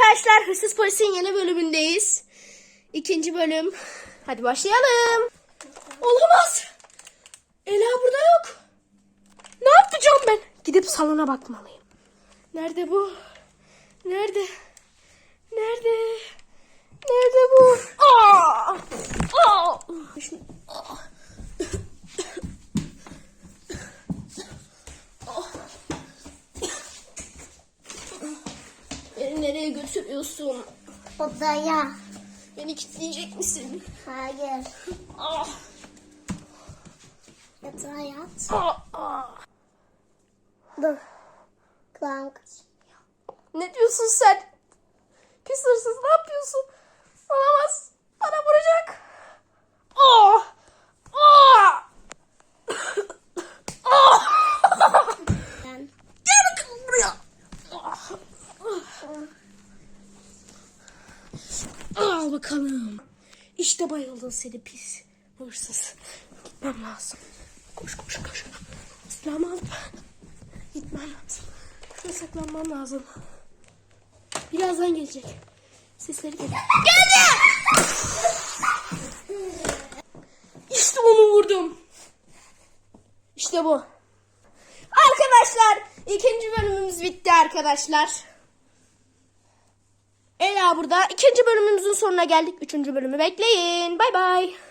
arkadaşlar Hırsız Polis'in yeni bölümündeyiz. İkinci bölüm. Hadi başlayalım. Olamaz. Ela burada yok. Ne yapacağım ben? Gidip salona bakmalıyım. Nerede bu? Nerede? Nerede? Nerede bu? Aa! Aa! Şunu- Aa! Beni nereye götürüyorsun? Odaya. Beni kilitleyecek misin? Hayır. Ah! Yatağa yat. Ah! Ah! Dur. Kaçıyor. Ne diyorsun sen? Pis hırsız ne yapıyorsun? Olamaz. Bana vuracak. Ah! Ah! Ah! Ben. Gel bakalım buraya. Ah! Al bakalım. İşte bayıldın seni pis hırsız. Gitmem lazım. Koş koş koş. Silahımı alıp gitmem lazım. Şuraya saklanmam lazım. Birazdan gelecek. Sesleri geliyor. Geldi! İşte onu vurdum. İşte bu. Arkadaşlar ikinci bölümümüz bitti arkadaşlar. Burada. İkinci bölümümüzün sonuna geldik. Üçüncü bölümü bekleyin. Bay bay.